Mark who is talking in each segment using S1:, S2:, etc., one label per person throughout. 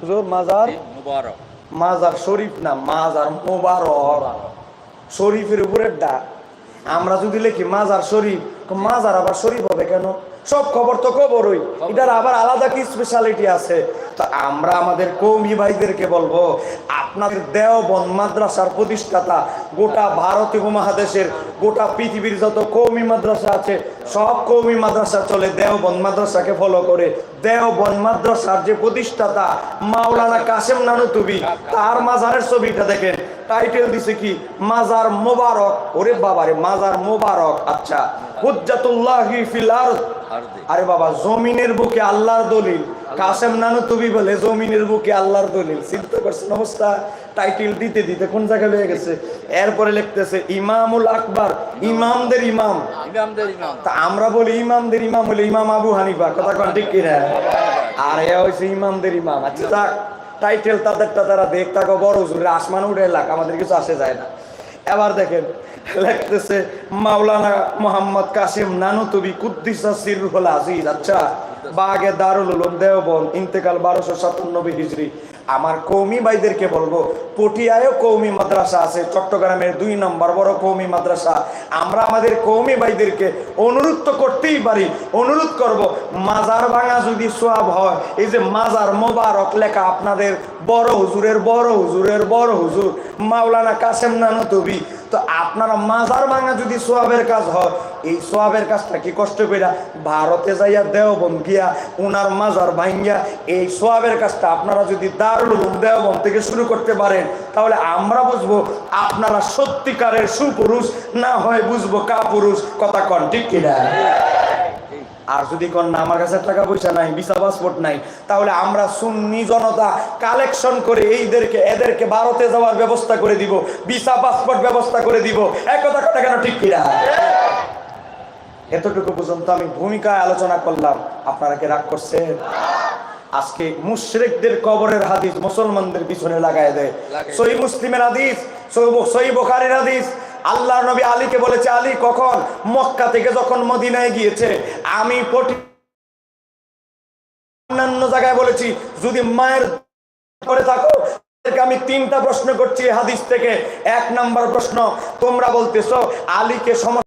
S1: হুজুর মাজার?
S2: মুবারক।
S1: মাজার শরীফ না মাজার মুবারক। শরীফের উপরে ডা আমরা যদি লিখি মাজার শরীফ মাজার আবার শরীফ হবে কেন? সব খবর তো খবরই। এটার আবার আলাদা কি স্পেশালিটি আছে? তো আমরা আমাদের কৌমি ভাইদেরকে বলব আপনাদের দেওবন মাদ্রাসার প্রতিষ্ঠাতা গোটা ভারত উপমহাদেশের গোটা পৃথিবীর যত কৌমি মাদ্রাসা আছে সব কৌমি মাদ্রাসা চলে দেওবন মাদ্রাসাকে ফলো করে। দেওবন মাদ্রাসার যে প্রতিষ্ঠাতা মাওলানা কাসেম নানুতুবি তার মাজারের ছবিটা দেখেন। টাইটেল দিছে কি মাজার মোবারক। ওরে বাবারে মাজার মোবারক। আচ্ছা হুজ্জাতুল্লাহি ফিল আরদ।
S2: আর
S1: বাবা জমিনের বুকে আল্লাহর দলিল। কাসেম নানু তুমি বলে জমিনের বুকে আল্লাহর দলিল। চিন্তা করছেন অবস্থা টাইটেল দিতে দিতে কোন জায়গায় হয়ে গেছে? এরপরে লিখতেছে ইমামুল আকবার ইমামদের ইমাম।
S2: ইমামদের ইমাম।
S1: তা আমরা বলি ইমামদের ইমাম হলে ইমাম আবু হানিফা কথা কোন ঠিক কিনা? আর এ হয়েছে ইমামদের ইমাম। আচ্ছা টাইটেল তাদেরটা তারা দেখ তাকে বড় হুজুরের আসমান উঠে এলাক আমাদের কিছু আসে যায় না। এবার দেখেন, লেখতেছে, মাওলানা মোহাম্মদ কাসিম নানুতবি কুদ্দিসা সিরুল আজিজ। আচ্ছা বাগে দারুল দেওবন ইন্তেকাল বারোশো সাতানব্বই হিজড়ি। আমার কৌমি ভাইদেরকে বলব, পটিয়ায়ও কৌমি মাদ্রাসা আছে, চট্টগ্রামের দুই নম্বর বড় কৌমি মাদ্রাসা। আমরা আমাদের কৌমি ভাইদেরকে অনুরোধ তো করতেই পারি, অনুরোধ করব, মাজার ভাঙা যদি সোয়াব হয়, এই যে মাজার মোবারক লেখা আপনাদের, বড় হুজুরের বড় হুজুরের বড় হুজুর, মাওলানা কাসেম নানতবি, তো আপনারা মাজার ভাঙা যদি সোয়াবের কাজ হয় এই সোয়াবের কাজটা কি কষ্ট কইরা ভারতে যাইয়া দেওবন গিয়া উনার মাজার ভাঙ্গিয়া এই সোয়াবের কাজটা আপনারা যদি দারুল উলুম দেওবন থেকে শুরু করতে পারেন, তাহলে আমরা বুঝব আপনারা সত্যিকারের সুপুরুষ, না হয় বুঝব কাপুরুষ। কথা কন, ঠিক কিনা? আর যদি কোন আমার কাছে টাকা পয়সা নাই, ভিসা পাসপোর্ট নাই, তাহলে আমরা সুন্নি জনতা কালেকশন করে এইদেরকে, এদেরকে ভারতে যাওয়ার ব্যবস্থা করে দিব, ভিসা পাসপোর্ট ব্যবস্থা করে দিব। এক কথা কথা কেন, ঠিক কিনা? এতটুকু পর্যন্ত আমি ভূমিকায় আলোচনা করলাম। আপনারা কি রাগ করছেন? আজকে মুশরিকদের কবরের হাদিস মুসলমানদের পিছনে লাগায় দেয়। সহি মুসলিমের হাদিস সহি- বোখারির হাদিস। আল্লাহ নবী আলীকে বলেছে আলী কখন? মক্কা থেকে যখন মদিনায় গিয়েছে আমি অন্যান্য জায়গায় বলেছি যদি মায়ের করে থাকো আমি তিনটা প্রশ্ন করছি হাদিস থেকে। এক নাম্বার প্রশ্ন তোমরা বলতেছো আলীকে সম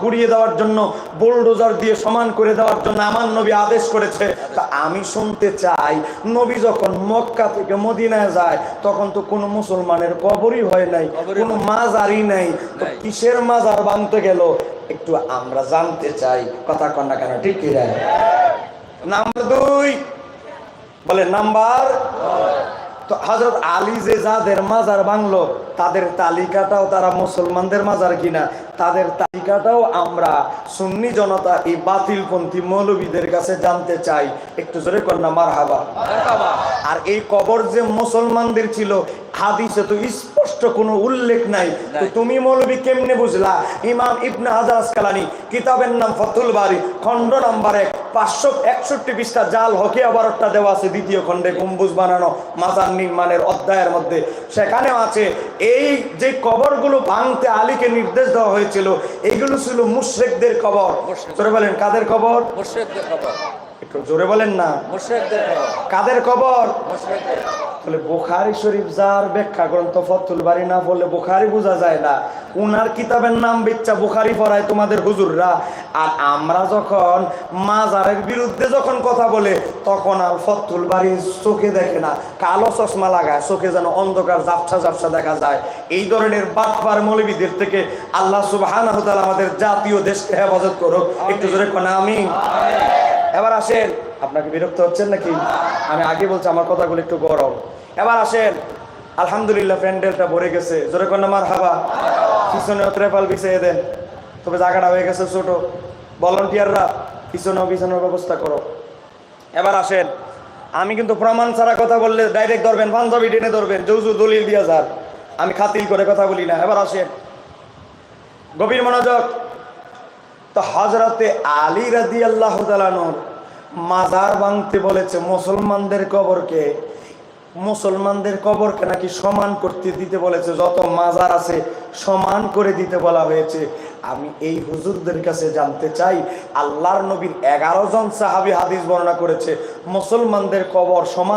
S1: ঘুরিয়ে দেওয়ার জন্য বুলডোজার দিয়ে সমান করে দেওয়ার জন্য আমার নবী আদেশ করেছে। তা আমি শুনতে চাই নবী যখন মক্কা থেকে মদিনায় যায় তখন তো কোনো মুসলমানের কবরই হয় নাই কোনো মাজারই নাই। তো কিসের মাজার বানতে গেল? একটু আমরা জানতে চাই কথা কন না কেন ঠিক নাম্বার দুই বলে নাম্বার তো হজরত আলী যে যাদের মাজার বাংলো তাদের তালিকাটাও তারা মুসলমানদের মাজার কিনা? তাদের তালিকাটাও আমরা সুন্নি জনতা এই বাতিলপন্থী মৌলবীদের কাছে জানতে চাই। একটু জোরে কন্যা মার হাবা আর এই কবর যে মুসলমানদের ছিল হাদিসে তো স্পষ্ট কোনো উল্লেখ নাই। তো তুমি মৌলবী কেমনে বুঝলা? ইমাম ইবনে হাজার আসকালানি কিতাবের নাম ফতুল বাড়ি খণ্ড নাম্বার এক পাঁচশো একষট্টি পৃষ্ঠা জাল হকে আবার একটা দেওয়া আছে দ্বিতীয় খণ্ডে গম্বুজ বানানো মাজার নির্মাণের অধ্যায়ের মধ্যে। সেখানেও আছে এই যে কবরগুলো ভাঙতে আলীকে নির্দেশ দেওয়া হয়েছিল এইগুলো ছিল মুশরিকদের কবর। বলেন কাদের কবর?
S2: মুশরিকদের খবর
S1: একটু জোরে বলেন না।
S2: খবর।
S1: কাদের কবর তাহলে বোখারি শরীফ যার ব্যাখ্যা গ্রন্থ ফতুল বাড়ি না বললে বোখারি বোঝা যায় না। উনার কিতাবের নাম বেচ্চা বোখারি পড়ায় তোমাদের হুজুররা। আর আমরা যখন মাজারের বিরুদ্ধে যখন কথা বলে তখন আর ফতুল বাড়ি চোখে দেখে না। কালো চশমা লাগায় চোখে যেন অন্ধকার জাপসা জাপসা দেখা যায়। এই ধরনের বাটপার মৌলবীদের থেকে আল্লাহ তাআলা আমাদের জাতীয় দেশকে হেফাজত করো একটু জোরে কোন আমি এবার আসেন। আপনাকে বিরক্ত হচ্ছেন নাকি? আমি আগে বলছি, আমার কথাগুলো একটু গরম। এবার আসেন। আলহামদুলিল্লাহ প্যান্ডেলটা ভরে গেছে। জোরে কন্যা মার হাবা পিছনেও ত্রেপাল বিছিয়ে দেন। তবে জায়গাটা হয়ে গেছে ছোট। ভলন্টিয়াররা পিছনে পিছনের ব্যবস্থা করো। এবার আসেন। আমি কিন্তু প্রমাণ ছাড়া কথা বললে ডাইরেক্ট ধরবেন, পাঞ্জাবি টেনে ধরবেন জৌজু দলিল দিয়া যার আমি খাতিল করে কথা বলি না। এবার আসেন। গভীর মনোযোগ। তো হজরতে আলী রাদি আল্লাহ মাজার ভাঙতে বলেছে, মুসলমানদের কবরকে। মুসলমানদের কবরকে নাকি সমান করতে দিতে বলেছে, যত মাজার আছে সমান করে দিতে বলা হয়েছে। আমি এই হুজুরদের কাছে জানতে চাই, আল্লাহর নবীন এগারো জন সাহাবি হাদিস বর্ণনা করেছে, মুসলমানদের কবর সমান